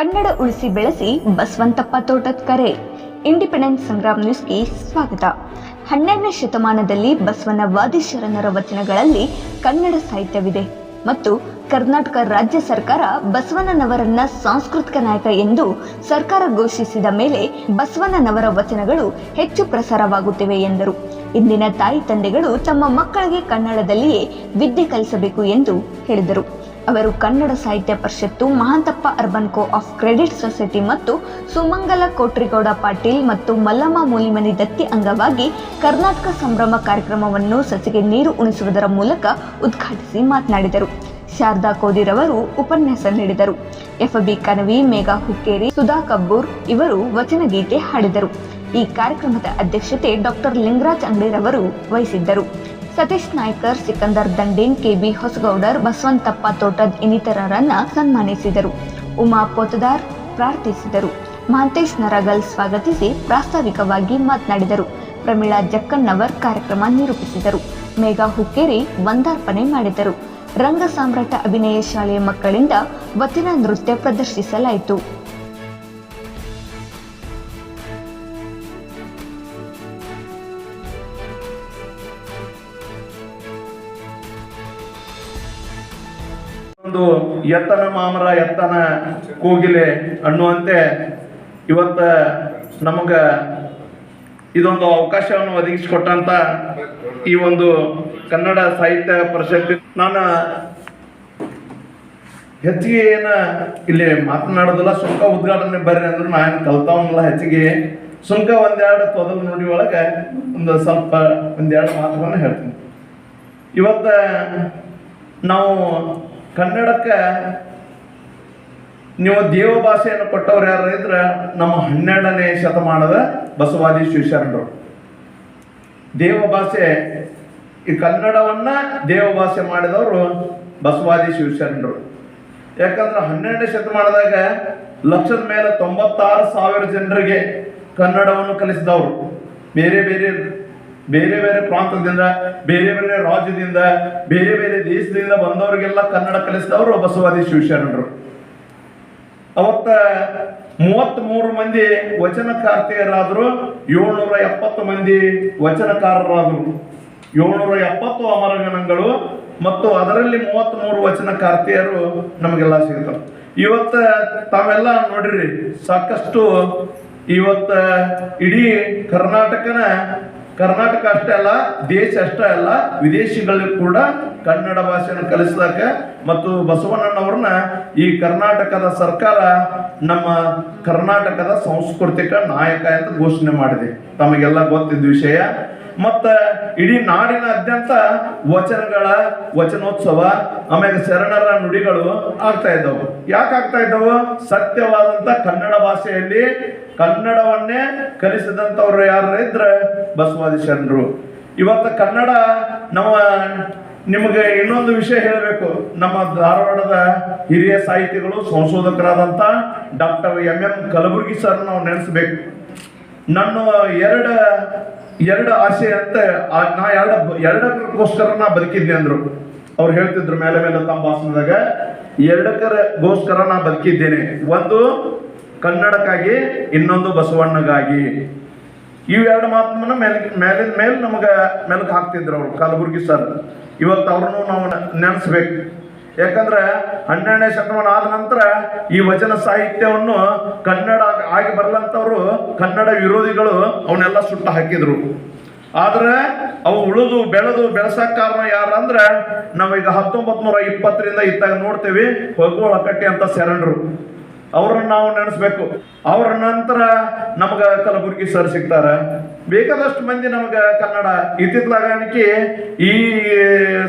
ಕನ್ನಡ ಉಳಿಸಿ ಬೆಳೆಸಿ ಬಸವಂತಪ್ಪ ತೋಟದ ಕರೆ. ಇಂಡಿಪೆಂಡೆನ್ಸ್ ಸಂಗ್ರಾಮ್ ನ್ಯೂಸ್ಗೆ ಸ್ವಾಗತ. ಹನ್ನೆರಡನೇ ಶತಮಾನದಲ್ಲಿ ಬಸವನ ವಾದಿಶರಣರ ವಚನಗಳಲ್ಲಿ ಕನ್ನಡ ಸಾಹಿತ್ಯವಿದೆ ಮತ್ತು ಕರ್ನಾಟಕ ರಾಜ್ಯ ಸರ್ಕಾರ ಬಸವಣ್ಣನವರನ್ನ ಸಾಂಸ್ಕೃತಿಕ ನಾಯಕ ಎಂದು ಸರ್ಕಾರ ಘೋಷಿಸಿದ ಮೇಲೆ ಬಸವಣ್ಣನವರ ವಚನಗಳು ಹೆಚ್ಚು ಪ್ರಸಾರವಾಗುತ್ತಿವೆ ಎಂದರು. ಇಂದಿನ ತಾಯಿ ತಂದೆಗಳು ತಮ್ಮ ಮಕ್ಕಳಿಗೆ ಕನ್ನಡದಲ್ಲಿಯೇ ವಿದ್ಯೆ ಕಲಿಸಬೇಕು ಎಂದು ಹೇಳಿದರು. ಅವರು Kannada Sahitya Parishat Mahantappa urban co op credit society ಮತ್ತು ಸುಮಂಗಲ ಕೋಟ್ರಿಗೌಡ ಪಾಟೀಲ್ ಮತ್ತು ಮಲ್ಲಮ್ಮ ಮೂಲಿಮನಿ ದತ್ತಿ ಅಂಗವಾಗಿ ಕರ್ನಾಟಕ ಸಂಭ್ರಮ ಕಾರ್ಯಕ್ರಮವನ್ನು ಸಸಿಗೆ ನೀರು ಉಣಿಸುವುದರ ಮೂಲಕ ಉದ್ಘಾಟಿಸಿ ಮಾತನಾಡಿದರು. ಶಾರದಾ ಕೋದಿರವರು ಉಪನ್ಯಾಸ ನೀಡಿದರು. ಎಫ್ಬಿ ಕನವಿ ಮೇಘಾ ಹುಕ್ಕೇರಿ, ಸುಧಾ ಕಬ್ಬೂರ್ ಇವರು ವಚನಗೀತೆ ಹಾಡಿದರು. ಈ ಕಾರ್ಯಕ್ರಮದ ಅಧ್ಯಕ್ಷತೆ ಡಾಕ್ಟರ್ ಲಿಂಗರಾಜ್ ಅಂಗಡಿರವರು ವಹಿಸಿದ್ದರು. ಸತೀಶ್ ನಾಯ್ಕರ್ ಸಿಕಂದರ್ ದಂಡೇನ್, ಕೆಬಿ ಹೊಸಗೌಡರ್, ಬಸವಂತಪ್ಪ ತೋಟದ್ ಇನ್ನಿತರರನ್ನ ಸನ್ಮಾನಿಸಿದರು. ಉಮಾ ಪೋತದಾರ್ ಪ್ರಾರ್ಥಿಸಿದರು. ಮಹಂತೇಶ್ ನರಗಲ್ ಸ್ವಾಗತಿಸಿ ಪ್ರಾಸ್ತಾವಿಕವಾಗಿ ಮಾತನಾಡಿದರು. ಪ್ರಮೀಳಾ ಜಕ್ಕಣ್ಣವರ್ ಕಾರ್ಯಕ್ರಮ ನಿರೂಪಿಸಿದರು. ಮೇಘಾ ಹುಕ್ಕೇರಿ ವಂದಾರ್ಪಣೆ ಮಾಡಿದರು. ರಂಗ ಸಾಮ್ರಾಟ ಅಭಿನಯ ಶಾಲೆಯ ಮಕ್ಕಳಿಂದ ವತಿನ ನೃತ್ಯ ಪ್ರದರ್ಶಿಸಲಾಯಿತು. ಒಂದು ಎತ್ತನ ಮಾಮರ, ಎತ್ತನ ಕೋಗಿಲೆ ಅನ್ನುವಂತೆ ಇವತ್ತ ನಮಗ ಇದೊಂದು ಅವಕಾಶವನ್ನು ಒದಗಿಸಿಕೊಟ್ಟಂತ ಈ ಒಂದು ಕನ್ನಡ ಸಾಹಿತ್ಯ ಪರಿಷತ್ ನಾನು ಹೆಚ್ಚಿಗೆ ಏನ ಇಲ್ಲಿ ಮಾತನಾಡೋದಿಲ್ಲ, ಸುಂಕ ಉದ್ಘಾಟನೆ ಬರ್ರಿ ಅಂದ್ರೆ ನಾನು ಕಲ್ತಾವನಲ್ಲ ಹೆಚ್ಚಿಗೆ ಸುಂಕ ಒಂದೆರಡು ತೊದಲು ನೋಡಿ ಒಳಗೆ ಒಂದು ಸ್ವಲ್ಪ ಒಂದೆರಡು ಮಾತುಗಳನ್ನ ಹೇಳ್ತೀನಿ. ಇವತ್ತ ನಾವು ಕನ್ನಡಕ್ಕೆ ನೀವು ದೇವ ಭಾಷೆಯನ್ನು ಕೊಟ್ಟವ್ರು ಯಾರು ಇದ್ರೆ ನಮ್ಮ ಹನ್ನೆರಡನೇ ಶತಮಾನದ ಬಸವಾದಿ ಶಿವಶರಣರು. ದೇವ ಭಾಷೆ, ಈ ಕನ್ನಡವನ್ನ ದೇವ ಭಾಷೆ ಮಾಡಿದವರು ಬಸವಾದಿ ಶಿವಶರಣರು. ಯಾಕಂದ್ರೆ ಹನ್ನೆರಡನೇ ಶತಮಾನದಾಗ ಲಕ್ಷದ ಮೇಲೆ ತೊಂಬತ್ತಾರು ಸಾವಿರ ಜನರಿಗೆ ಕನ್ನಡವನ್ನು ಕಲಿಸಿದವರು. ಬೇರೆ ಬೇರೆ ಬೇರೆ ಬೇರೆ ಪ್ರಾಂತದಿಂದ ಬೇರೆ ಬೇರೆ ರಾಜ್ಯದಿಂದ, ಬೇರೆ ಬೇರೆ ದೇಶದಿಂದ ಬಂದವರಿಗೆಲ್ಲ ಕನ್ನಡ ಕಲಿಸಿದವರು ಬಸವಾದಿ ಶಿವಶರಣರು. ಅವತ್ತ ಮೂವತ್ತ್ ಮೂರು ಮಂದಿ ವಚನಕಾರ್ತೆಯರಾದ್ರು, ಏಳ್ನೂರ ಎಪ್ಪತ್ತು ಮಂದಿ ವಚನಕಾರರಾದರು. ಏಳ್ನೂರ ಎಪ್ಪತ್ತು ಅಮರಗಣಗಳು ಮತ್ತು ಅದರಲ್ಲಿ ಮೂವತ್ತ್ ಮೂರು ವಚನಕಾರ್ತಿಯರು ನಮಗೆಲ್ಲ ಸಿಗ್ತಾರೆ ಇವತ್ತ ತಾವೆಲ್ಲ ನೋಡ್ರಿ, ಸಾಕಷ್ಟು ಇವತ್ತ ಇಡೀ ಕರ್ನಾಟಕನ ಕರ್ನಾಟಕ ಅಷ್ಟೇ ಅಲ್ಲ, ದೇಶ ಅಷ್ಟೇ ಅಲ್ಲ ವಿದೇಶಿಗಳಿಗೂ ಕೂಡ ಕನ್ನಡ ಭಾಷೆಯನ್ನು ಕಲಿಸಿದಾಗ ಮತ್ತು ಬಸವಣ್ಣನವ್ರನ್ನ ಈ ಕರ್ನಾಟಕದ ಸರ್ಕಾರ ನಮ್ಮ ಕರ್ನಾಟಕದ ಸಾಂಸ್ಕೃತಿಕ ನಾಯಕ ಅಂತ ಘೋಷಣೆ ಮಾಡಿದೆ. ತಮಗೆಲ್ಲ ಗೊತ್ತಿದ್ದ ವಿಷಯ. ಮತ್ತ ಇಡೀ ನಾಡಿನಾದ್ಯಂತ ವಚನಗಳ ವಚನೋತ್ಸವ, ಆಮೇಲೆ ಶರಣರ ನುಡಿಗಳು ಆಗ್ತಾ ಇದ್ದವು. ಯಾಕೆ ಇದ್ದವು? ಸತ್ಯವಾದಂತ ಕನ್ನಡ ಭಾಷೆಯಲ್ಲಿ ಕನ್ನಡವನ್ನೇ ಕಲಿಸಿದಂಥವ್ರು ಯಾರು ಇದ್ರೆ ಬಸವಾದಿ ಶರಣರು. ಇವತ್ತು ಕನ್ನಡ ನಮ್ಮ, ನಿಮಗೆ ಇನ್ನೊಂದು ವಿಷಯ ಹೇಳಬೇಕು. ನಮ್ಮ ಧಾರವಾಡದ ಹಿರಿಯ ಸಾಹಿತಿಗಳು ಸಂಶೋಧಕರಾದಂಥ doctor M M Kalburgi sir ನಾವು ನೆನೆಸ್ಬೇಕು. ನನ್ನ ಎರಡು ಎರಡು ಆಸೆ ಅಂತ ನಾ ಎರಡು ಎರಡಕ್ಕೋಸ್ಕರ ನಾ ಬದುಕಿದ್ದೆ ಅಂದ್ರು. ಅವ್ರು ಹೇಳ್ತಿದ್ರು ಮೇಲೆ ಮೇಲೆ ತಮ್ಮ ಭಾಷಣದಾಗ ಎರಡಕ್ಕರಗೋಸ್ಕರ ನಾ ಬದುಕಿದ್ದೇನೆ. ಒಂದು, ಕನ್ನಡಕ್ಕಾಗಿ, ಇನ್ನೊಂದು ಬಸವಣ್ಣಗಾಗಿ. ಇವು ಎರಡು ಮಾತನ್ನ ಮೇಲೆ, ಮೇಲಿನ ಮೇಲೆ ನಮಗೆ ಮೆಲುಕು ಹಾಕ್ತಿದ್ರು ಅವ್ರು, ಕಲಬುರ್ಗಿ ಸರ್. ಇವತ್ತು ಅವ್ರನ್ನೂ ನಾವು ನೆನೆಸ್ಬೇಕು. ಯಾಕಂದ್ರೆ ಹನ್ನೆರಡನೇ ಶತಮಾನ ಆದ ನಂತರ ಈ ವಚನ ಸಾಹಿತ್ಯವನ್ನು ಕನ್ನಡ ಆಗಿ ಬರಲಂತವ್ರು ಕನ್ನಡ ವಿರೋಧಿಗಳು ಅವನ್ನೆಲ್ಲ ಸುಟ್ಟು ಹಾಕಿದ್ರು. ಆದ್ರೆ ಅವು ಉಳಿದು ಬೆಳೆದು ಬೆಳೆಸಕ್ ಕಾರಣ ಯಾರಂದ್ರೆ ನಾವೀಗ ಹತ್ತೊಂಬತ್ ನೂರ ಇಪ್ಪತ್ತರಿಂದ ಇತ್ತಾಗ ನೋಡ್ತೇವೆ ಹೊಗೋಳ ಕಟ್ಟಿ ಅಂತ ಶರಣರು ಅವ್ರನ್ನ ನಾವು ನೆನೆಸ್ಬೇಕು. ಅವ್ರ ನಂತರ ನಮಗ ಕಲಬುರ್ಗಿ ಸರ್ ಸಿಗ್ತಾರ. ಬೇಕಾದಷ್ಟು ಮಂದಿ ನಮಗೆ ಕನ್ನಡ ಇತ್ತಿತ್ಲಾಗಣಿಕೆ ಈ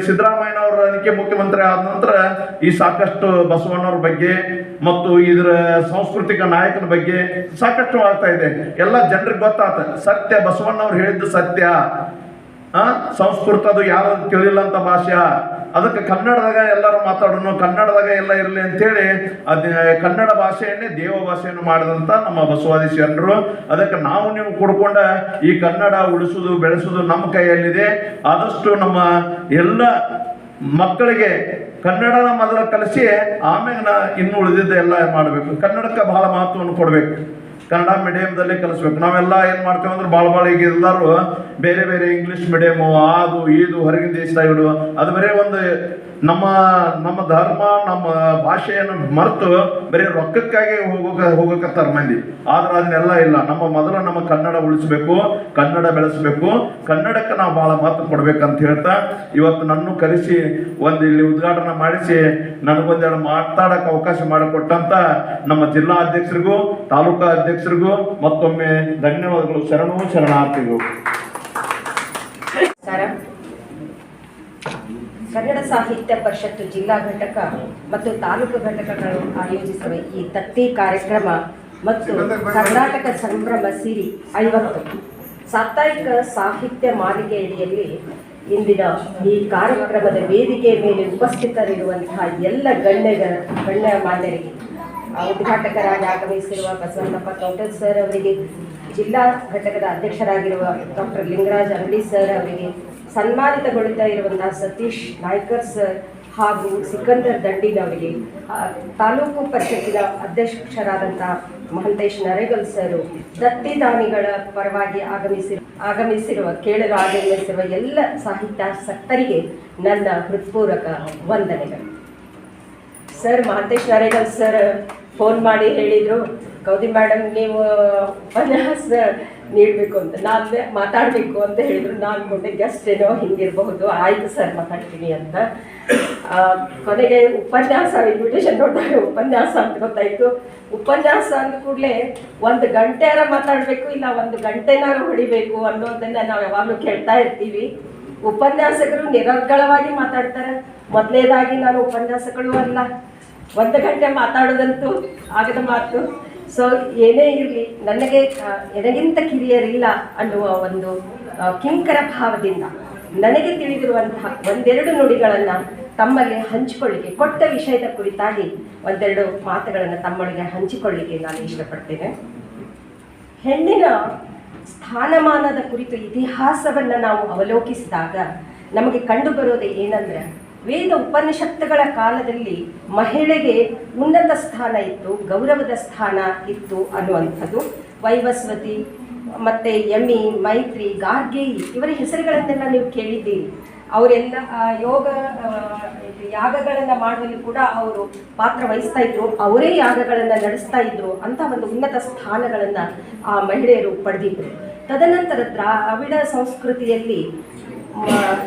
ಸಿದ್ದರಾಮಯ್ಯನವರ ಅನಿಕೆ ಮುಖ್ಯಮಂತ್ರಿ ಆದ ನಂತರ ಈ ಸಾಕಷ್ಟು ಬಸವಣ್ಣವ್ರ ಬಗ್ಗೆ ಮತ್ತು ಇದರ ಸಾಂಸ್ಕೃತಿಕ ನಾಯಕನ ಬಗ್ಗೆ ಸಾಕಷ್ಟು ಆಗ್ತಾ ಇದೆ ಎಲ್ಲ ಜನರಿಗೆ ಗೊತ್ತಾತ, ಸತ್ಯ, ಬಸವಣ್ಣವ್ರು ಹೇಳಿದ್ದು ಸತ್ಯ. ಸಂಸ್ಕೃತ ಅದು ಯಾರು ತಿಳಿಲ್ಲ ಅಂತ ಭಾಷೆ ಅದಕ್ಕೆ ಕನ್ನಡದಾಗ ಎಲ್ಲರೂ ಮಾತಾಡೋಣ ಕನ್ನಡದಾಗ ಎಲ್ಲ ಇರಲಿ ಅಂತೇಳಿ ಅದ ಕನ್ನಡ ಭಾಷೆಯನ್ನೇ ದೇವ ಭಾಷೆಯನ್ನು ಮಾಡಿದಂತ ನಮ್ಮ ಬಸವಾದಿ ಶರಣರು. ಅದಕ್ಕೆ ನಾವು ನೀವು ಕೂಡ್ಕೊಂಡ ಈ ಕನ್ನಡ ಉಳಿಸೋದು, ಬೆಳೆಸೋದು ನಮ್ಮ ಕೈಯಲ್ಲಿದೆ. ಆದಷ್ಟು ನಮ್ಮ ಎಲ್ಲ ಮಕ್ಕಳಿಗೆ ಕನ್ನಡನ ಮೊದಲ ಕಲಿಸಿ ಆಮೇಲೆ ನಾ ಇನ್ನು ಉಳಿದಿದ್ದ ಎಲ್ಲ ಮಾಡಬೇಕು. ಕನ್ನಡಕ್ಕೆ ಬಹಳ ಮಹತ್ವವನ್ನು ಕೊಡಬೇಕು. ಕನ್ನಡ ಮೀಡಿಯಂದಲ್ಲಿ ಕಲಿಸ್ಬೇಕು. ನಾವೆಲ್ಲ ಏನು ಮಾಡ್ತೇವೆ ಅಂದ್ರೆ ಭಾಳ ಭಾಳ ಈಗ ಎಲ್ಲರೂ ಬೇರೆ ಬೇರೆ ಇಂಗ್ಲೀಷ್ ಮೀಡಿಯಮು ಅದು, ಇದು, ಹೊರಗಿನ ದೇಶದಾಗಿಡು ಅದು ಬರೀ ಒಂದು ನಮ್ಮ ನಮ್ಮ ಧರ್ಮ, ನಮ್ಮ ಭಾಷೆಯನ್ನು ಮರೆತು ಬರೀ ರೊಕ್ಕಕ್ಕಾಗಿ ಹೋಗೋಕ, ಹೋಗಕತ್ತಾರ ಮಂದಿ. ಆದ್ರೆ ಅದನ್ನೆಲ್ಲ ಇಲ್ಲ. ನಮ್ಮ ಮೊದಲು ನಮ್ಮ ಕನ್ನಡ ಉಳಿಸ್ಬೇಕು, ಕನ್ನಡ ಬೆಳೆಸಬೇಕು. ಕನ್ನಡಕ್ಕೆ ನಾವು ಬಹಳ ಮಹತ್ವ ಕೊಡ್ಬೇಕಂತ ಹೇಳ್ತಾ, ಇವತ್ತು ನನ್ನ ಕರೆಸಿ, ಒಂದು ಇಲ್ಲಿ ಉದ್ಘಾಟನೆ ಮಾಡಿಸಿ, ನನಗೊಂದೆರಡು ಮಾತಾಡಕ್ಕೆ ಅವಕಾಶ ಮಾಡಿಕೊಟ್ಟಂತ ನಮ್ಮ ಜಿಲ್ಲಾ ಅಧ್ಯಕ್ಷರಿಗೂ, ತಾಲೂಕಾ ಅಧ್ಯಕ್ಷರಿಗೂ ಮತ್ತೊಮ್ಮೆ ಧನ್ಯವಾದಗಳು. ಶರಣು, ಶರಣಾರ್ಥಿಗಳು. ಕನ್ನಡ ಸಾಹಿತ್ಯ ಪರಿಷತ್ತು ಜಿಲ್ಲಾ ಘಟಕ ಮತ್ತು ತಾಲೂಕು ಘಟಕಗಳು ಆಯೋಜಿಸುವ ಈ ತತ್ತಿ ಕಾರ್ಯಕ್ರಮ ಮತ್ತು ಕರ್ನಾಟಕ ಸಂಭ್ರಮ ಸಿರಿ ಐವತ್ತು ಸಾಪ್ತಾಹಿಕ ಸಾಹಿತ್ಯ ಮಾಲಿಕೆಯಡಿಯಲ್ಲಿ ಇಂದಿನ ಈ ಕಾರ್ಯಕ್ರಮದ ವೇದಿಕೆ ಮೇಲೆ ಉಪಸ್ಥಿತರಿರುವಂತಹ ಎಲ್ಲ ಗಣ್ಯರ ಗಣ್ಯ ಮಾನ್ಯರಿಗೆ ಉದ್ಘಾಟಕರಾಗಿ ಆಗಮಿಸಿರುವ ಬಸವಣ್ಣಪ್ಪ ಕೌಟಲ್ ಸರ್ ಅವರಿಗೆ, ಜಿಲ್ಲಾ ಘಟಕದ ಅಧ್ಯಕ್ಷರಾಗಿರುವ ಡಾಕ್ಟರ್ ಲಿಂಗರಾಜ್ ಅಂಗಡಿ ಸರ್ ಅವರಿಗೆ ಸನ್ಮಾನಿತಗೊಳ್ಳುತ್ತಾ ಇರುವಂತಹ ಸತೀಶ್ ನಾಯ್ಕರ್ ಸರ್ ಹಾಗೂ ಸಿಕಂದರ್ ದಂಡಿನವರಿಗೆ ತಾಲೂಕು ಪರಿಷತ್ತಿನ ಅಧ್ಯಕ್ಷರಾದಂತಹ ಮಹಂತೇಶ್ ನರೇಗಲ್ ಸರ್, ದತ್ತಿದಾನಿಗಳ ಪರವಾಗಿ ಆಗಮಿಸಿ, ಆಗಮಿಸಿರುವ, ಕೇಳಲು ಆಗಮಿಸಿರುವ ಎಲ್ಲ ಸಾಹಿತ್ಯಾಸಕ್ತರಿಗೆ ನನ್ನ ಹೃತ್ಪೂರ್ವಕ ವಂದನೆಗಳು. Sir, Mahantesh Naregal sir, phone ಮಾಡಿ ಹೇಳಿದರು. ಕೌದಿ ಮೇಡಮ್, ನೀವು ಉಪನ್ಯಾಸ ನೀಡಬೇಕು ಅಂತ. ನಾನು ಮಾತಾಡಬೇಕು ಅಂತ ಹೇಳಿದ್ರು. ನಾನು ಕೊಂಡೆ ಗೆಸ್ಟ್ ಏನೋ ಹಿಂಗಿರಬಹುದು. ಆಯ್ತು ಸರ್ ಮಾತಾಡ್ತೀನಿ ಅಂತ. ಕೊನೆಗೆ ಉಪನ್ಯಾಸ ಇನ್ವಿಟೇಷನ್ ನೋಡಿದಾಗ ಉಪನ್ಯಾಸ ಅಂತ ಗೊತ್ತಾಯಿತು. ಉಪನ್ಯಾಸ ಅಂದ ಕೂಡಲೇ ಒಂದು ಗಂಟೆಯಾರ ಮಾತಾಡಬೇಕು ಇಲ್ಲ ಒಂದು ಗಂಟೆನಾರ ಹೊಡಿಬೇಕು ಅನ್ನೋದನ್ನ ನಾವು ಯಾವಾಗಲೂ ಕೇಳ್ತಾ ಇರ್ತೀವಿ. ಉಪನ್ಯಾಸಕರು ನಿರರ್ಗಳವಾಗಿ ಮಾತಾಡ್ತಾರೆ. ಮೊದಲನೇದಾಗಿ ನಾನು ಉಪನ್ಯಾಸಗಳು ಅಲ್ಲ. ಒಂದು ಗಂಟೆ ಮಾತಾಡೋದಂತೂ ಆಗದ ಮಾತು. ಸೊ ಏನೇ ಇರಲಿ, ನನಗೆ ನನಗಿಂತ ಕಿರಿಯರಿಲ್ಲ ಅನ್ನುವ ಒಂದು ಕಿಂಕರ ಭಾವದಿಂದ ನನಗೆ ತಿಳಿದಿರುವಂತಹ ಒಂದೆರಡು ನುಡಿಗಳನ್ನು ತಮ್ಮಲ್ಲಿ ಹಂಚಿಕೊಳ್ಳಿಕ್ಕೆ, ಕೊಟ್ಟ ವಿಷಯದ ಕುರಿತಾಗಿ ಒಂದೆರಡು ಮಾತುಗಳನ್ನು ತಮ್ಮೊಳಗೆ ಹಂಚಿಕೊಳ್ಳಿಕ್ಕೆ ನಾನು ಇಷ್ಟಪಡ್ತೇನೆ. ಹೆಣ್ಣಿನ ಸ್ಥಾನಮಾನದ ಕುರಿತು ಇತಿಹಾಸವನ್ನು ನಾವು ಅವಲೋಕಿಸಿದಾಗ ನಮಗೆ ಕಂಡುಬರೋದು ಏನಂದ್ರೆ ವೇದ ಉಪನಿಷತ್ತುಗಳ ಕಾಲದಲ್ಲಿ ಮಹಿಳೆಗೆ ಉನ್ನತ ಸ್ಥಾನ ಇತ್ತು, ಗೌರವದ ಸ್ಥಾನ ಇತ್ತು ಅನ್ನುವಂಥದ್ದು. ವೈವಸ್ವತಿ, ಮತ್ತು ಯಮಿ, ಮೈತ್ರಿ ಗಾರ್ಗೇಯಿ ಇವರ ಹೆಸರುಗಳನ್ನೆಲ್ಲ ನೀವು ಕೇಳಿದ್ದೀರಿ. ಅವರೆಲ್ಲ ಯೋಗ ಯಾಗಗಳನ್ನು ಮಾಡುವಲ್ಲಿ ಕೂಡ ಅವರು ಪಾತ್ರ ವಹಿಸ್ತಾ ಇದ್ರು. ಅವರೇ ಯಾಗಗಳನ್ನು ನಡೆಸ್ತಾ ಇದ್ರು ಅಂತ ಒಂದು ಉನ್ನತ ಸ್ಥಾನಗಳನ್ನು ಆ ಮಹಿಳೆಯರು ಪಡೆದಿದ್ರು. ತದನಂತರ ದ್ರಾವಿಡ ಸಂಸ್ಕೃತಿಯಲ್ಲಿ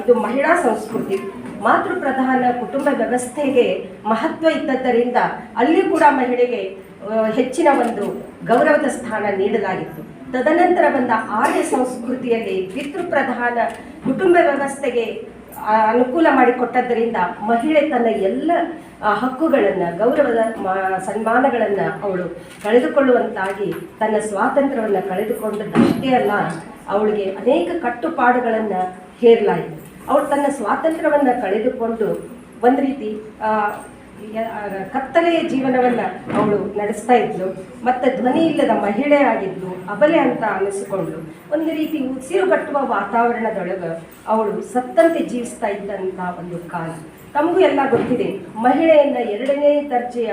ಇದು ಮಹಿಳಾ ಸಂಸ್ಕೃತಿ. ಮಾತೃ ಪ್ರಧಾನ ಕುಟುಂಬ ವ್ಯವಸ್ಥೆಗೆ ಮಹತ್ವ ಇದ್ದದ್ದರಿಂದ ಅಲ್ಲಿ ಕೂಡ ಮಹಿಳೆಗೆ ಹೆಚ್ಚಿನ ಒಂದು ಗೌರವದ ಸ್ಥಾನ ನೀಡಲಾಗಿತ್ತು. ತದನಂತರ ಬಂದ ಆರ್ಯ ಸಂಸ್ಕೃತಿಯಲ್ಲಿ ಪಿತೃಪ್ರಧಾನ ಕುಟುಂಬ ವ್ಯವಸ್ಥೆಗೆ ಅನುಕೂಲ ಮಾಡಿಕೊಟ್ಟದ್ದರಿಂದ ಮಹಿಳೆ ತನ್ನ ಎಲ್ಲ ಹಕ್ಕುಗಳನ್ನು, ಗೌರವದ ಸನ್ಮಾನಗಳನ್ನು ಅವಳು ಕಳೆದುಕೊಳ್ಳುವಂತಾಗಿ ತನ್ನ ಸ್ವಾತಂತ್ರ್ಯವನ್ನು ಕಳೆದುಕೊಂಡದ್ದಷ್ಟೇ ಅಲ್ಲ, ಅವಳಿಗೆ ಅನೇಕ ಕಟ್ಟುಪಾಡುಗಳನ್ನು ಹೇರಲಾಯಿತು. ಅವಳು ತನ್ನ ಸ್ವಾತಂತ್ರ್ಯವನ್ನು ಕಳೆದುಕೊಂಡು ಒಂದು ರೀತಿ ಕತ್ತಲೆಯ ಜೀವನವನ್ನು ಅವಳು ನಡೆಸ್ತಾ ಇದ್ಲು. ಮತ್ತು ಧ್ವನಿ ಇಲ್ಲದ ಮಹಿಳೆ ಆಗಿದ್ಲು ಅಬಲೆ ಅಂತ ಅನಿಸಿಕೊಂಡ್ಳು ಒಂದು ರೀತಿ ಉಸಿರುಗಟ್ಟುವ ವಾತಾವರಣದೊಳಗೆ ಅವಳು ಸತ್ತಂತೆ ಜೀವಿಸ್ತಾ ಇದ್ದಂಥ ಒಂದು ಕಾಲ. ತಮಗೂ ಎಲ್ಲ ಗೊತ್ತಿದೆ ಮಹಿಳೆಯನ್ನ ಎರಡನೇ ದರ್ಜೆಯ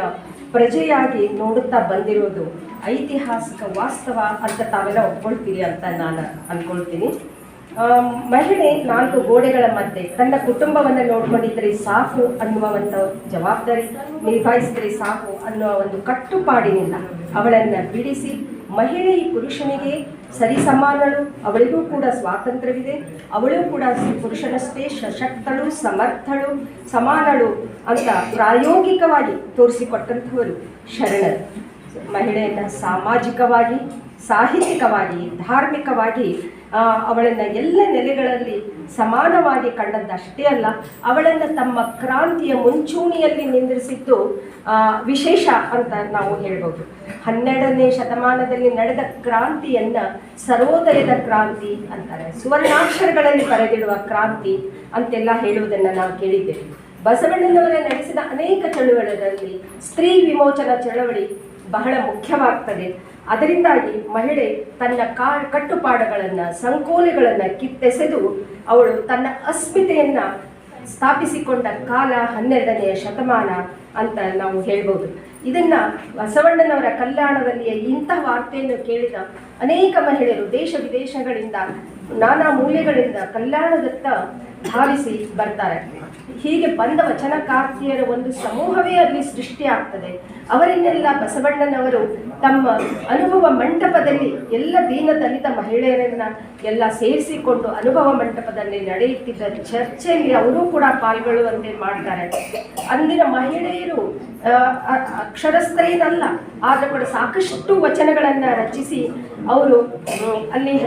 ಪ್ರಜೆಯಾಗಿ ನೋಡುತ್ತಾ ಬಂದಿರೋದು ಐತಿಹಾಸಿಕ ವಾಸ್ತವ ಅಂತ ತಾವೆಲ್ಲ ಒಪ್ಕೊಳ್ತೀರಿ ಅಂತ ನಾನು ಅನ್ಕೊಳ್ತೀನಿ. ಆ, ಮಹಿಳೆ ನಾಲ್ಕು ಗೋಡೆಗಳ ಮಧ್ಯೆ ತನ್ನ ಕುಟುಂಬವನ್ನು ನೋಡ್ಕೊಂಡಿದ್ರೆ ಸಾಕು ಅನ್ನುವ ಒಂದು ಜವಾಬ್ದಾರಿ ನಿಭಾಯಿಸಿದ್ರೆ ಸಾಕು ಅನ್ನುವ ಒಂದು ಕಟ್ಟುಪಾಡಿನಿಂದ ಅವಳನ್ನು ಬಿಡಿಸಿ ಮಹಿಳೆ ಪುರುಷನಿಗೆ ಸರಿಸಮಾನಳು ಅವಳಿಗೂ ಕೂಡ ಸ್ವಾತಂತ್ರ್ಯವಿದೆ. ಅವಳು ಕೂಡ ಪುರುಷನಷ್ಟೇ ಸಶಕ್ತಳು, ಸಮರ್ಥಳು, ಸಮಾನಳು ಅಂತ ಪ್ರಾಯೋಗಿಕವಾಗಿ ತೋರಿಸಿಕೊಟ್ಟಂಥವರು ಶರಣರು. ಮಹಿಳೆಯನ್ನು ಸಾಮಾಜಿಕವಾಗಿ ಸಾಹಿತ್ಯಿಕವಾಗಿ, ಧಾರ್ಮಿಕವಾಗಿ ಅವಳನ್ನು ಎಲ್ಲ ನೆಲೆಗಳಲ್ಲಿ ಸಮಾನವಾಗಿ ಕಂಡದ್ದಷ್ಟೇ ಅಲ್ಲ, ಅವಳನ್ನು ತಮ್ಮ ಕ್ರಾಂತಿಯ ಮುಂಚೂಣಿಯಲ್ಲಿ ನಿಂದಿರಿಸಿದ್ದು ವಿಶೇಷ ಅಂತ ನಾವು ಹೇಳ್ಬೋದು. ಹನ್ನೆರಡನೇ ಶತಮಾನದಲ್ಲಿ ನಡೆದ ಕ್ರಾಂತಿಯನ್ನ ಸರ್ವೋದಯದ ಕ್ರಾಂತಿ ಅಂತಾರೆ. ಸುವರ್ಣಾಕ್ಷರಗಳಲ್ಲಿ ಬರೆದಿಡುವ ಕ್ರಾಂತಿ ಅಂತೆಲ್ಲ ಹೇಳುವುದನ್ನು ನಾವು ಕೇಳಿದ್ದೇವೆ ಬಸವಣ್ಣನವರ ನಡೆಸಿದ ಅನೇಕ ಚಳುವಳಿಗಳಲ್ಲಿ ಸ್ತ್ರೀ ವಿಮೋಚನಾ ಚಳವಳಿ ಬಹಳ ಮುಖ್ಯವಾಗ್ತದೆ. ಅದರಿಂದಾಗಿ ಮಹಿಳೆ ತನ್ನ ಕಾ, ಕಟ್ಟುಪಾಡುಗಳನ್ನು, ಸಂಕೋಲೆಗಳನ್ನು ಕಿತ್ತೆಸೆದು ಅವಳು ತನ್ನ ಅಸ್ಮಿತೆಯನ್ನು ಸ್ಥಾಪಿಸಿಕೊಂಡ ಕಾಲ ಹನ್ನೆರಡನೆಯ ಶತಮಾನ ಅಂತ ನಾವು ಹೇಳ್ಬೋದು. ಇದನ್ನ ಬಸವಣ್ಣನವರ ಕಲ್ಯಾಣದಲ್ಲಿಯ ಇಂಥ ವಾರ್ತೆಯನ್ನು ಕೇಳಿದ ಅನೇಕ ಮಹಿಳೆಯರು ದೇಶ ವಿದೇಶಗಳಿಂದ ನಾನಾ ಮೂಲೆಗಳಿಂದ ಕಲ್ಯಾಣದತ್ತ ಭಾವಿಸಿ ಬರ್ತಾರೆ. ಹೀಗೆ ಬಂದ ವಚನಕಾರ್ತಿಯರ ಒಂದು ಸಮೂಹವೇ ಅಲ್ಲಿ ಸೃಷ್ಟಿಯಾಗ್ತದೆ ಅವರನ್ನೆಲ್ಲ ಬಸವಣ್ಣನವರು ತಮ್ಮ ಅನುಭವ ಮಂಟಪದಲ್ಲಿ ಎಲ್ಲ ದೀನ ದಲಿತ ಮಹಿಳೆಯರನ್ನ ಎಲ್ಲ ಸೇರಿಸಿಕೊಂಡು ಅನುಭವ ಮಂಟಪದಲ್ಲಿ ನಡೆಯುತ್ತಿದ್ದ ಚರ್ಚೆಯಲ್ಲಿ ಅವರು ಕೂಡ ಪಾಲ್ಗೊಳ್ಳುವಂತೆ ಮಾಡ್ತಾರೆ. ಅಂದಿನ ಮಹಿಳೆಯರು ಅಕ್ಷರಸ್ಥರೇನಲ್ಲ ಆದರೂ ಕೂಡ ಸಾಕಷ್ಟು ವಚನಗಳನ್ನು ರಚಿಸಿ ಅವರು ಅಲ್ಲಿ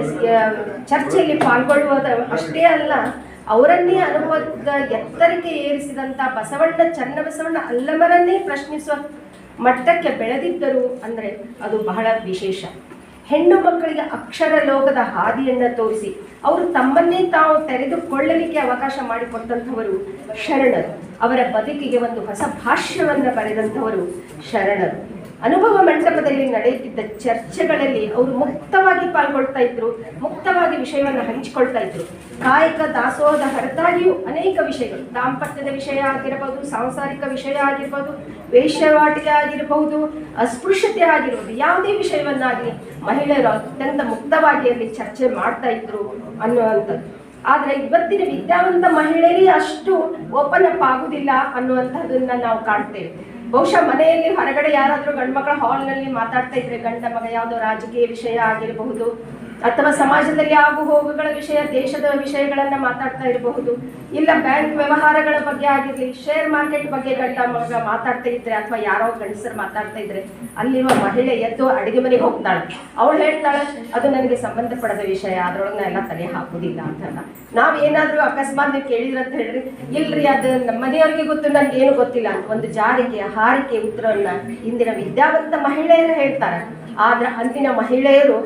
ಚರ್ಚ್ ಚರ್ಚೆಯಲ್ಲಿ ಪಾಲ್ಗೊಳ್ಳುವುದ ಅಷ್ಟೇ ಅಲ್ಲ, ಅವರನ್ನೇ ಅನುಭವದ ಎತ್ತರಕ್ಕೆ ಏರಿಸಿದಂತ ಬಸವಣ್ಣ ಚನ್ನಬಸವಣ್ಣ ಅಲ್ಲಮರನ್ನೇ ಪ್ರಶ್ನಿಸುವ ಮಟ್ಟಕ್ಕೆ ಬೆಳೆದಿದ್ದರು ಅಂದರೆ ಅದು ಬಹಳ ವಿಶೇಷ. ಹೆಣ್ಣು ಮಕ್ಕಳಿಗೆ ಅಕ್ಷರ ಲೋಕದ ಹಾದಿಯನ್ನು ತೋರಿಸಿ ಅವರು ತಮ್ಮನ್ನೇ ತಾವು ತೆರೆದುಕೊಳ್ಳಲಿಕ್ಕೆ ಅವಕಾಶ ಮಾಡಿಕೊಟ್ಟಂಥವರು ಶರಣರು. ಅವರ ಬದುಕಿಗೆ ಒಂದು ಹೊಸ ಭಾಷ್ಯವನ್ನು ಬರೆದಂಥವರು ಶರಣರು. ಅನುಭವ ಮಂಟಪದಲ್ಲಿ ನಡೆಯುತ್ತಿದ್ದ ಚರ್ಚೆಗಳಲ್ಲಿ ಅವರು ಮುಕ್ತವಾಗಿ ಪಾಲ್ಗೊಳ್ತಾ ಇದ್ರು, ಮುಕ್ತವಾಗಿ ವಿಷಯವನ್ನು ಹಂಚಿಕೊಳ್ತಾ ಇದ್ರು. ಕಾಯಕ, ದಾಸೋಹದ ಹೊರತಾಗಿಯೂ ಅನೇಕ ವಿಷಯಗಳು, ದಾಂಪತ್ಯದ ವಿಷಯ ಆಗಿರಬಹುದು ಸಾಂಸಾರಿಕ ವಿಷಯ ಆಗಿರ್ಬೋದು ವೇಷವಾಟಿಕೆ ಆಗಿರಬಹುದು, ಅಸ್ಪೃಶ್ಯತೆ ಆಗಿರ್ಬೋದು, ಯಾವುದೇ ವಿಷಯವನ್ನಾಗಲಿ ಮಹಿಳೆಯರು ಅತ್ಯಂತ ಮುಕ್ತವಾಗಿ ಅಲ್ಲಿ ಚರ್ಚೆ ಮಾಡ್ತಾ ಇದ್ರು ಅನ್ನುವಂಥದ್ದು. ಆದರೆ ಇವತ್ತಿನ ವಿದ್ಯಾವಂತ ಮಹಿಳೆಯರೇ ಅಷ್ಟು ಓಪನ್ ಅಪ್ ಆಗುವುದಿಲ್ಲ ಅನ್ನುವಂಥದ್ದನ್ನ ನಾವು ಕಾಣ್ತೇವೆ. ಬಹುಶಃ ಮನೆಯಲ್ಲಿ ಹೊರಗಡೆ ಯಾರಾದರೂ ಹಾಲ್ ಹಾಲ್ನಲ್ಲಿ ಮಾತಾಡ್ತಾ ಇದ್ರೆ ಗಂಡ ಮಗ ಯಾವುದೋ ರಾಜಕೀಯ ವಿಷಯ ಆಗಿರಬಹುದು ಅಥವಾ ಸಮಾಜದಲ್ಲಿ ಆಗು ಹೋಗುಗಳ ವಿಷಯ, ದೇಶದ ವಿಷಯಗಳನ್ನ ಮಾತಾಡ್ತಾ ಇರಬಹುದು. ಇಲ್ಲ ಬ್ಯಾಂಕ್ ವ್ಯವಹಾರಗಳ ಬಗ್ಗೆ ಆಗಿರ್ಲಿ ಶೇರ್ ಮಾರ್ಕೆಟ್ ಬಗ್ಗೆ ಗಂಡ ಮಗ ಮಾತಾಡ್ತಾ ಇದ್ರೆ ಅಥವಾ ಯಾರೋ ಗಂಡಸರು ಮಾತಾಡ್ತಾ ಇದ್ರೆ ಅಲ್ಲಿರುವ ಮಹಿಳೆ ಎದ್ದು ಅಡಿಗೆ ಮನೆಗೆ ಹೋಗ್ತಾಳೆ. ಅವಳು ಹೇಳ್ತಾಳೆ, ಅದು ನನಗೆ ಸಂಬಂಧಪಡದ ವಿಷಯ, ಅದ್ರೊಳಗೆ ಎಲ್ಲ ತಲೆ ಹಾಕುದಿಲ್ಲ ಅಂತಲ್ಲ ನಾವ್ ಏನಾದ್ರೂ ಅಕಸ್ಮಾತ್ ನೀವು ಕೇಳಿದ್ರ ಅಂತ ಹೇಳ್ರಿ, ಇಲ್ರಿ, ಅದು ನಮ್ಮ ಮನೆಯವ್ರಿಗೆ ಗೊತ್ತು ನನ್ಗೆ ಏನು ಗೊತ್ತಿಲ್ಲ. ಅಂತ ಒಂದು ಜಾರಿಗೆ, ಹಾರಿಕೆ ಉತ್ತರವನ್ನ ಇಂದಿನ ವಿದ್ಯಾವಂತ ಮಹಿಳೆಯರು ಹೇಳ್ತಾರೆ. ಆದ್ರೆ ಅಂದಿನ ಮಹಿಳೆಯರು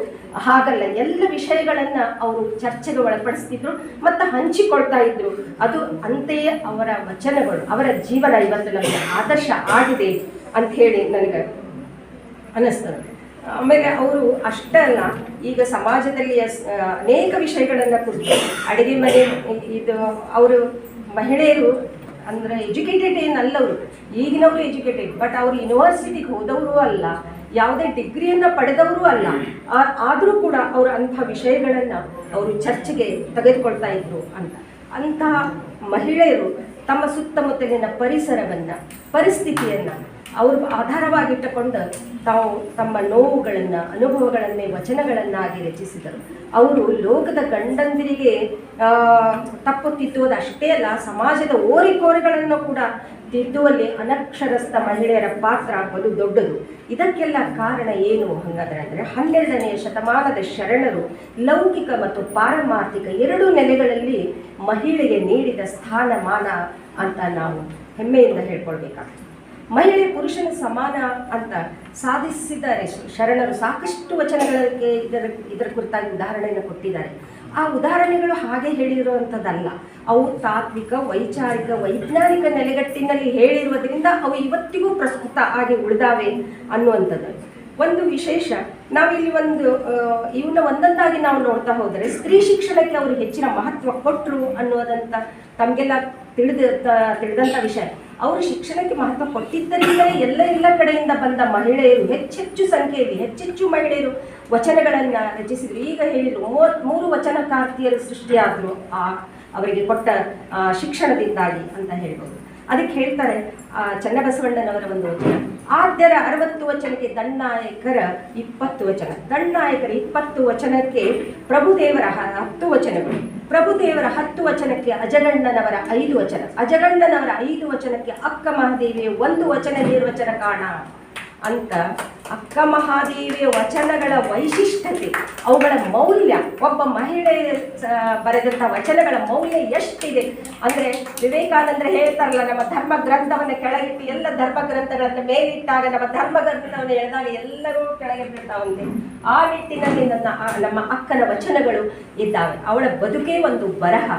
ಹಾಗಲ್ಲ, ಎಲ್ಲ ವಿಷಯಗಳನ್ನ ಅವರು ಚರ್ಚೆಗೆ ಒಳಪಡಿಸ್ತಿದ್ರು ಮತ್ತು ಹಂಚಿಕೊಳ್ತಾ ಇದ್ರು. ಅದು ಅಂತೆಯೇ ಅವರ ವಚನಗಳು, ಅವರ ಜೀವನ ಇವತ್ತು ನಮಗೆ ಆದರ್ಶ ಆಗಿದೆ ಅಂತ ಹೇಳಿ ನನಗೆ ಅನ್ನಿಸ್ತದೆ ಆಮೇಲೆ ಅವರು ಅಷ್ಟೇ ಅಲ್ಲ, ಈಗ ಸಮಾಜದಲ್ಲಿ ಅನೇಕ ವಿಷಯಗಳನ್ನು ಕುರಿತು ಅಡುಗೆ ಮನೆ, ಇದು ಅವರು ಮಹಿಳೆಯರು ಅಂದ್ರೆ ಎಜುಕೇಟೆಡ್ ಏನಲ್ಲವರು ಈಗಿನವರು ಎಜುಕೇಟೆಡ್ ಬಟ್ ಅವರು ಯೂನಿವರ್ಸಿಟಿಗೆ ಹೋದವರು ಅಲ್ಲ. ಯಾವುದೇ ಡಿಗ್ರಿಯನ್ನು ಪಡೆದವರು ಅಲ್ಲ. ಆದರೂ ಕೂಡ ಅವರು ಅಂಥ ವಿಷಯಗಳನ್ನು ಅವರು ಚರ್ಚೆಗೆ ತೆಗೆದುಕೊಳ್ತಾ ಇದ್ರು ಅಂತ. ಅಂತಹ ಮಹಿಳೆಯರು ತಮ್ಮ ಸುತ್ತಮುತ್ತಲಿನ ಪರಿಸರವನ್ನು, ಪರಿಸ್ಥಿತಿಯನ್ನು ಅವರು ಆಧಾರವಾಗಿಟ್ಟುಕೊಂಡು ತಾವು ತಮ್ಮ ನೋವುಗಳನ್ನು, ಅನುಭವಗಳನ್ನೇ, ವಚನಗಳನ್ನಾಗಿ ರಚಿಸಿದರು. ಅವರು ಲೋಕದ ಗಂಡಂದಿರಿಗೆ ತಪ್ಪು ತಿದ್ದುವುದು ಅಷ್ಟೇ ಅಲ್ಲ, ಸಮಾಜದ ಓರಿಕೋರೆಗಳನ್ನು ಕೂಡ ತಿದ್ದುವಲ್ಲಿ ಅನಕ್ಷರಸ್ಥ ಮಹಿಳೆಯರ ಪಾತ್ರ ಬಲು ದೊಡ್ಡದು. ಇದಕ್ಕೆಲ್ಲ ಕಾರಣ ಏನು ಹಾಗಾದ್ರೆ ಅಂದರೆ ಹನ್ನೆರಡನೆಯ ಶತಮಾನದ ಶರಣರು ಲೌಕಿಕ ಮತ್ತು ಪಾರಮಾರ್ಥಿಕ ಎರಡೂ ನೆಲೆಗಳಲ್ಲಿ ಮಹಿಳೆಗೆ ನೀಡಿದ ಸ್ಥಾನಮಾನ ಅಂತ ನಾವು ಹೆಮ್ಮೆಯಿಂದ ಹೇಳ್ಕೊಳ್ಬೇಕಾಗ್ತದೆ. ಮಹಿಳೆ ಪುರುಷನ ಸಮಾನ ಅಂತ ಸಾಧಿಸಿದ್ದಾರೆ. ಶರಣರು ಸಾಕಷ್ಟು ವಚನಗಳಿಗೆ ಇದರ ಇದರ ಕುರಿತಾಗಿ ಉದಾಹರಣೆಯನ್ನು ಕೊಟ್ಟಿದ್ದಾರೆ. ಆ ಉದಾಹರಣೆಗಳು ಹಾಗೆ ಹೇಳಿರುವಂಥದ್ದಲ್ಲ. ಅವು ತಾತ್ವಿಕ, ವೈಚಾರಿಕ, ವೈಜ್ಞಾನಿಕ ನೆಲೆಗಟ್ಟಿನಲ್ಲಿ ಹೇಳಿರುವುದರಿಂದ ಅವು ಇವತ್ತಿಗೂ ಪ್ರಸ್ತುತ ಆಗಿ ಉಳಿದಾವೆ ಅನ್ನುವಂಥದ್ದು. ಒಂದು ವಿಶೇಷ ನಾವಿಲ್ಲಿ ಒಂದು ಇವನ್ನ ಒಂದೊಂದಾಗಿ ನಾವು ನೋಡ್ತಾ ಹೋದರೆ ಸ್ತ್ರೀ ಶಿಕ್ಷಣಕ್ಕೆ ಅವರು ಹೆಚ್ಚಿನ ಮಹತ್ವ ಕೊಟ್ಟರು ಅನ್ನೋದಂತ ತಮಗೆಲ್ಲ ತಿಳಿದ ತಿಳಿದಂಥ ವಿಷಯ. ಅವರು ಶಿಕ್ಷಣಕ್ಕೆ ಮಹತ್ವ ಕೊಟ್ಟಿದ್ದರಿಂದಲೇ ಎಲ್ಲ ಎಲ್ಲ ಕಡೆಯಿಂದ ಬಂದ ಮಹಿಳೆಯರು ಹೆಚ್ಚೆಚ್ಚು ಸಂಖ್ಯೆಯಲ್ಲಿ ಹೆಚ್ಚೆಚ್ಚು ಮಹಿಳೆಯರು ವಚನಗಳನ್ನು ರಚಿಸಿದರು. ಈಗ ಹೇಳಿದರು ವಚನ ವಚನಕಾರ್ತಿಯರು ಸೃಷ್ಟಿಯಾದರು ಆ ಅವರಿಗೆ ಕೊಟ್ಟ ಶಿಕ್ಷಣದಿಂದಾಗಿ ಅಂತ ಹೇಳ್ಬೋದು. ಅದಕ್ಕೆ ಹೇಳ್ತಾರೆ ಆ, ಚನ್ನಬಸವಣ್ಣನವರ ಒಂದು ವಚನ. ಆದ್ಯರ ಅರವತ್ತು ವಚನಕ್ಕೆ ದಂಡನಾಯಕರ ಇಪ್ಪತ್ತು ವಚನ. ದಂಡನಾಯಕರ ಇಪ್ಪತ್ತು ವಚನಕ್ಕೆ ಪ್ರಭುದೇವರ ಹತ್ತು ವಚನಗಳು. ಪ್ರಭುದೇವರ ಹತ್ತು ವಚನಕ್ಕೆ ಅಜಗಣ್ಣನವರ ಐದು ವಚನ. ಅಜಗಣ್ಣನವರ ಐದು ವಚನಕ್ಕೆ ಅಕ್ಕ ಮಹಾದೇವಿಯ ಒಂದು ವಚನ ನಿರ್ವಚನ ಕಾಣ. ಅಂತ ಅಕ್ಕ ಮಹಾದೇವಿಯ ವಚನಗಳ ವೈಶಿಷ್ಟ್ಯತೆ, ಅವುಗಳ ಮೌಲ್ಯ, ಒಬ್ಬ ಮಹಿಳೆ ಬರೆದಂಥ ವಚನಗಳ ಮೌಲ್ಯ ಎಷ್ಟಿದೆ? ಅಂದರೆ ವಿವೇಕಾನಂದರು ಹೇಳ್ತಾರಲ್ಲ, ನಮ್ಮ ಧರ್ಮ ಗ್ರಂಥವನ್ನು ಕೆಳಗಿಟ್ಟು ಎಲ್ಲ ಧರ್ಮ ಗ್ರಂಥಗಳನ್ನು ಮೇಲಿಟ್ಟಾಗ ನಮ್ಮ ಧರ್ಮ ಗ್ರಂಥವನ್ನು ಎಳೆದಾಗ ಎಲ್ಲರೂ ಕೆಳಗೆ ಬೀಳ್ತಾವಂತೆ. ಆ ನಿಟ್ಟಿನಲ್ಲಿ ನನ್ನ ನಮ್ಮ ಅಕ್ಕನ ವಚನಗಳು ಇದ್ದಾವೆ. ಅವಳ ಬದುಕೇ ಒಂದು ಬರಹ.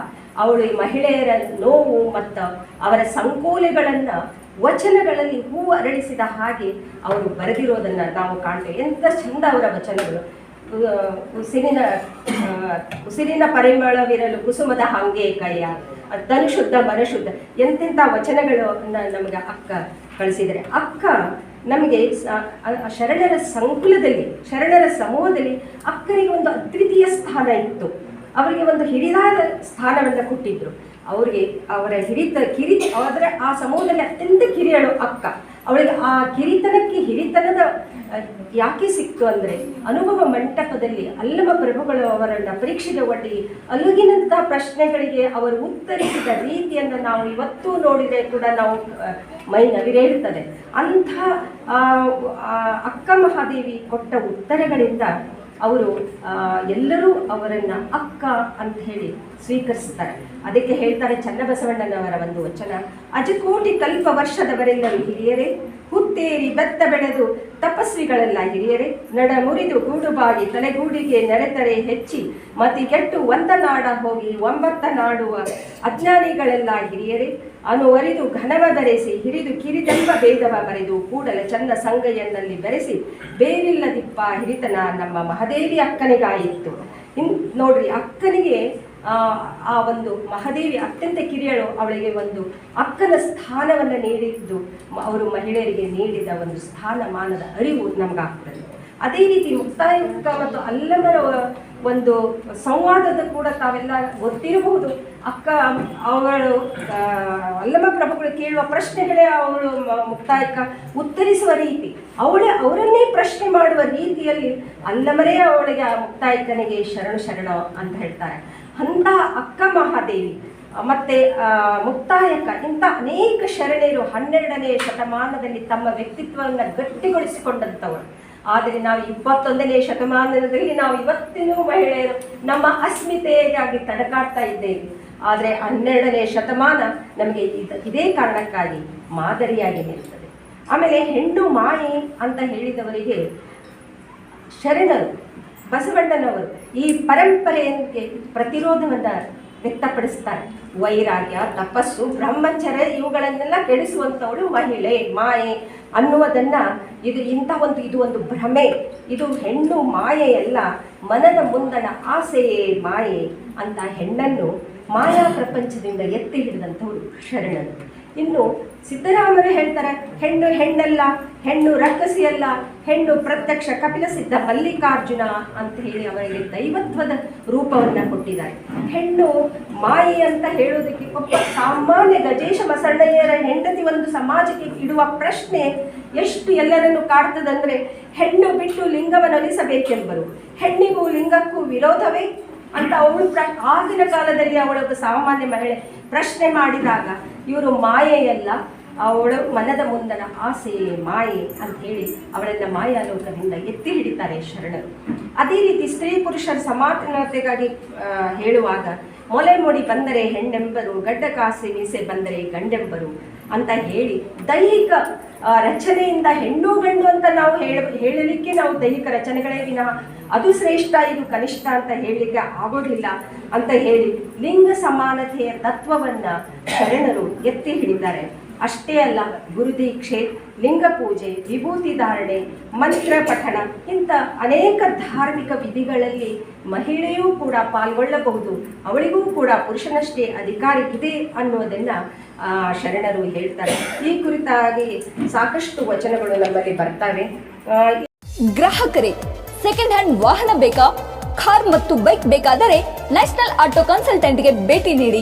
ಅವಳು ಈ ಮಹಿಳೆಯರ ನೋವು ಮತ್ತು ಅವರ ಸಂಕೋಲೆಗಳನ್ನು ವಚನಗಳಲ್ಲಿ ಹೂ ಅರಳಿಸಿದ ಹಾಗೆ ಅವರು ಬರೆದಿರೋದನ್ನು ನಾವು ಕಾಣ್ತೇವೆ. ಎಂಥ ಚಂದ ಅವರ ವಚನಗಳು. ಉಸಿರಿನ ಉಸಿರಿನ ಪರಿಮಳವಿರಲು ಕುಸುಮದ ಹಾಗೆ ಕೈಯ ತನು ಶುದ್ಧ ಮನಶುದ್ಧ. ಎಂತೆಂಥ ವಚನಗಳು ನಮಗೆ ಅಕ್ಕ ಕಳಿಸಿದರೆ ಅಕ್ಕ ನಮಗೆ ಶರಣರ ಸಂಕುಲದಲ್ಲಿ, ಶರಣರ ಸಮೂಹದಲ್ಲಿ ಅಕ್ಕನಿಗೆ ಒಂದು ಅದ್ವಿತೀಯ ಸ್ಥಾನ ಇತ್ತು. ಅವರಿಗೆ ಒಂದು ಹಿರಿದಾದ ಸ್ಥಾನವನ್ನು ಕೊಟ್ಟಿದ್ರು. ಅವರಿಗೆ ಅವರ ಹಿರಿತ ಕಿರಿ ಅವರ ಆ ಸಮೂಹದಲ್ಲಿ ಅತ್ಯಂತ ಕಿರಿಯಳು ಅಕ್ಕ. ಅವಳಿಗೆ ಆ ಕಿರಿತನಕ್ಕೆ ಹಿರಿತನದ ಯಾಕೆ ಸಿಕ್ತು ಅಂದರೆ, ಅನುಭವ ಮಂಟಪದಲ್ಲಿ ಅಲ್ಲಮ ಪ್ರಭುಗಳು ಅವರನ್ನು ಪರೀಕ್ಷೆಗೆ ಒಡ್ಡಿ ಅಲುಗಿನಂತಹ ಪ್ರಶ್ನೆಗಳಿಗೆ ಅವರು ಉತ್ತರಿಸಿದ ರೀತಿಯನ್ನು ನಾವು ಇವತ್ತೂ ನೋಡಿದರೆ ಕೂಡ ನಾವು ಮೈ ನವಿರೇಳುತ್ತದೆ ಅಂಥ ಅಕ್ಕ ಮಹಾದೇವಿ ಕೊಟ್ಟ ಉತ್ತರಗಳಿಂದ ಅವರು ಎಲ್ಲರೂ ಅವರನ್ನ ಅಕ್ಕ ಅಂತ ಹೇಳಿ ಸ್ವೀಕರಿಸ್ತಾರೆ. ಅದಕ್ಕೆ ಹೇಳ್ತಾರೆ ಚನ್ನಬಸವಣ್ಣನವರ ಒಂದು ವಚನ. ಅಜಕೋಟಿ ಕಲ್ಪ ವರ್ಷದವರೆಲ್ಲರೂ ಹಿರಿಯರೇ ಹುತ್ತೇರಿ ಬೆತ್ತ ಬೆಳೆದು ತಪಸ್ವಿಗಳೆಲ್ಲ ಹಿರಿಯರೇ, ನಡ ಮುರಿದು ಗೂಡುಬಾಗಿ ತಲೆಗೂಡಿಗೆ ನೆರೆತರೆ ಹೆಚ್ಚಿ ಮತಿಗೆಟ್ಟು ಒಂದ ನಾಡ ಹೋಗಿ ಒಂಬತ್ತ ನಾಡುವ ಅಜ್ಞಾನಿಗಳೆಲ್ಲ ಹಿರಿಯರೇ ಘನವ ಬರೆಸಿ ಹಿರಿದು ಕಿರಿದೆಂಬ ಭೇದವ ಬರೆದು ಕೂಡಲ ಚಂದ ಸಂಗಯ್ಯನಲ್ಲಿ ಬೆರೆಸಿ, ಬೇರಿಲ್ಲದಿಪ್ಪ ಹಿರಿತನ ನಮ್ಮ ಮಹದೇವಿ ಅಕ್ಕನಿಗಾಯಿತು ಇನ್ ನೋಡ್ರಿ, ಅಕ್ಕನಿಗೆ ಆ ಒಂದು ಮಹಾದೇವಿ ಅತ್ಯಂತ ಕಿರಿಯಳು, ಅವಳಿಗೆ ಒಂದು ಅಕ್ಕನ ಸ್ಥಾನವನ್ನು ನೀಡಿದ್ದು, ಅವರು ಮಹಿಳೆಯರಿಗೆ ನೀಡಿದ ಒಂದು ಸ್ಥಾನಮಾನದ ಅರಿವು ನಮಗಾಗ್ತದೆ. ಅದೇ ರೀತಿ ಮುಕ್ತಾಯುಕ್ತ ಮತ್ತು ಅಲ್ಲಮರ ಒಂದು ಸಂವಾದದ ಕೂಡ ತಾವೆಲ್ಲ ಗೊತ್ತಿರಬಹುದು. ಅಕ್ಕ, ಅವಳು ಅಲ್ಲಮ ಪ್ರಭುಗಳು ಕೇಳುವ ಪ್ರಶ್ನೆಗಳೇ ಅವಳು ಮುಕ್ತಾಯಕ ಮುಕ್ತಾಯಕ್ಕ ಉತ್ತರಿಸುವ ರೀತಿ. ಅವಳೇ, ಅವರನ್ನೇ ಪ್ರಶ್ನೆ ಮಾಡುವ ರೀತಿಯಲ್ಲಿ ಅಲ್ಲಮರೇ ಅವಳಿಗೆ ಆ ಮುಕ್ತಾಯಕ್ಕನಿಗೆ ಶರಣು ಶರಣ ಅಂತ ಹೇಳ್ತಾರೆ. ಅಂಥ ಅಕ್ಕ ಮಹಾದೇವಿ. ಮತ್ತೆ ಮುಕ್ತಾಯಕ ಇಂಥ ಅನೇಕ ಶರಣೆಯರು ಹನ್ನೆರಡನೇ ಶತಮಾನದಲ್ಲಿ ತಮ್ಮ ವ್ಯಕ್ತಿತ್ವವನ್ನು ಗಟ್ಟಿಗೊಳಿಸಿಕೊಂಡಂಥವರು. ಆದರೆ ನಾವು ಇಪ್ಪತ್ತೊಂದನೇ ಶತಮಾನದಲ್ಲಿ ನಾವು ಇವತ್ತಿನೂ ಮಹಿಳೆಯರು ನಮ್ಮ ಅಸ್ಮಿತೆಯಾಗಿ ತಡಕಾಡ್ತಾ ಇದ್ದೇವೆ. ಆದರೆ ಹನ್ನೆರಡನೇ ಶತಮಾನ ನಮಗೆ ಇದೇ ಕಾರಣಕ್ಕಾಗಿ ಮಾದರಿಯಾಗಿ ನಿಲ್ತದೆ. ಆಮೇಲೆ ಹೆಣ್ಣು ಮಾಯಿ ಅಂತ ಹೇಳಿದವರಿಗೆ ಶರಣರು ಬಸವಣ್ಣನವರು ಈ ಪರಂಪರೆಗೆ ಪ್ರತಿರೋಧವನ್ನು ವ್ಯಕ್ತಪಡಿಸ್ತಾರೆ. ವೈರಾಗ್ಯ, ತಪಸ್ಸು ಬ್ರಹ್ಮಚರ್ಯ ಇವುಗಳನ್ನೆಲ್ಲ ಕೆಡಿಸುವಂಥವಳು ಮಹಿಳೆ, ಮಾಯೆ ಅನ್ನುವುದನ್ನ ಇದು ಇಂಥ ಒಂದು ಇದು ಒಂದು ಭ್ರಮೆ. ಇದು ಹೆಣ್ಣು ಮಾಯೆಯಲ್ಲ ಮನದ ಮುಂದಣ ಆಸೆಯೇ ಮಾಯೆ ಅಂತ ಹೆಣ್ಣನ್ನು ಮಾಯಾ ಪ್ರಪಂಚದಿಂದ ಎತ್ತಿ ಹಿಡಿದಂಥವಳು ಶರಣರು. ಇನ್ನು ಸಿದ್ದರಾಮರು ಹೇಳ್ತಾರೆ, ಹೆಣ್ಣು ಹೆಣ್ಣಲ್ಲ, ಹೆಣ್ಣು ರಕ್ಕಸಿಯಲ್ಲ, ಹೆಣ್ಣು ಪ್ರತ್ಯಕ್ಷ ಕಪಿಲ ಸಿದ್ಧ ಮಲ್ಲಿಕಾರ್ಜುನ ಅಂತ ಹೇಳಿ ಅವರಿಗೆ ದೈವತ್ವದ ರೂಪವನ್ನು ಕೊಟ್ಟಿದ್ದಾರೆ. ಹೆಣ್ಣು ಮಾಯಿ ಅಂತ ಹೇಳೋದಕ್ಕೆ ಒಬ್ಬ ಸಾಮಾನ್ಯ ಗಜೇಶ ಬಸಣ್ಣಯ್ಯರ ಹೆಂಡತಿ ಒಂದು ಸಮಾಜಕ್ಕೆ ಇಡುವ ಪ್ರಶ್ನೆ ಎಷ್ಟು ಎಲ್ಲರನ್ನು ಕಾಡ್ತದಂದ್ರೆ, ಹೆಣ್ಣು ಬಿಟ್ಟು ಲಿಂಗವನ್ನು ಅಲಿಸಬೇಕೆಂಬರು ಹೆಣ್ಣಿಗೂ ಲಿಂಗಕ್ಕೂ ವಿರೋಧವೇ? ಅಂತ ಅವಳು ಪ್ರ ಆಗಿನ ಕಾಲದಲ್ಲಿ ಅವಳೊಬ್ಬ ಸಾಮಾನ್ಯ ಮಹಿಳೆ ಪ್ರಶ್ನೆ ಮಾಡಿದಾಗ ಇವರು ಮಾಯೆಯಲ್ಲ, ಅವಳ ಮನದ ಮುಂದನ ಆಸೆ ಮಾಯೆ ಅಂತ ಹೇಳಿ ಅವಳನ್ನ ಮಾಯಾಲೋಕದಿಂದ ಎತ್ತಿ ಹಿಡಿತಾರೆ ಶರಣರು. ಅದೇ ರೀತಿ ಸ್ತ್ರೀ ಪುರುಷರ ಸಮಾನತೆಗಾಗಿ ಹೇಳುವಾಗ, ಮೊಲೆ ಮೋಡಿ ಬಂದರೆ ಹೆಣ್ಣೆಂಬರು, ಗಡ್ಡ ಕಾಸೆ ಮೀಸೆ ಬಂದರೆ ಗಂಡೆಂಬರು ಅಂತ ಹೇಳಿ ದೈಹಿಕ ರಚನೆಯಿಂದ ಹೆಣ್ಣು ಗಂಡು ಅಂತ ನಾವು ಹೇಳ, ಹೇಳಲಿಕ್ಕೆ ನಾವು ದೈಹಿಕ ರಚನೆಗಳೇ ವಿನಃ ಅದು ಶ್ರೇಷ್ಠ, ಇದು ಕನಿಷ್ಠ ಅಂತ ಹೇಳಲಿಕ್ಕೆ ಆಗೋದಿಲ್ಲ ಅಂತ ಹೇಳಿ ಲಿಂಗ ಸಮಾನತೆಯ ತತ್ವವನ್ನ ಶರಣರು ಎತ್ತಿ ಹಿಡಿದ್ದಾರೆ. ಅಷ್ಟೇ ಅಲ್ಲ, ಗುರುದೀಕ್ಷೆ ಲಿಂಗ ಪೂಜೆ ವಿಭೂತಿ ಧಾರಣೆ, ಮಂತ್ರ ಪಠಣ ಇಂಥ ಅನೇಕ ಧಾರ್ಮಿಕ ವಿಧಿಗಳಲ್ಲಿ ಮಹಿಳೆಯೂ ಕೂಡ ಪಾಲ್ಗೊಳ್ಳಬಹುದು, ಅವಳಿಗೂ ಕೂಡ ಪುರುಷನಷ್ಟೇ ಅಧಿಕಾರ ಇದೆ ಅನ್ನೋದನ್ನ ಶರಣರು ಹೇಳ್ತಾರೆ. ಈ ಕುರಿತಾಗಿ ಸಾಕಷ್ಟು ವಚನಗಳು ನಮ್ಮಲ್ಲಿ ಬರ್ತವೆ. ಗ್ರಾಹಕರೇ ಸೆಕೆಂಡ್ ಹ್ಯಾಂಡ್ ವಾಹನ ಬೇಕಾ? ಕಾರ್ ಮತ್ತು ಬೈಕ್ ಬೇಕಾದರೆ ನ್ಯಾಷನಲ್ ಆಟೋ ಕನ್ಸಲ್ಟೆಂಟ್ಗೆ ಭೇಟಿ ನೀಡಿ.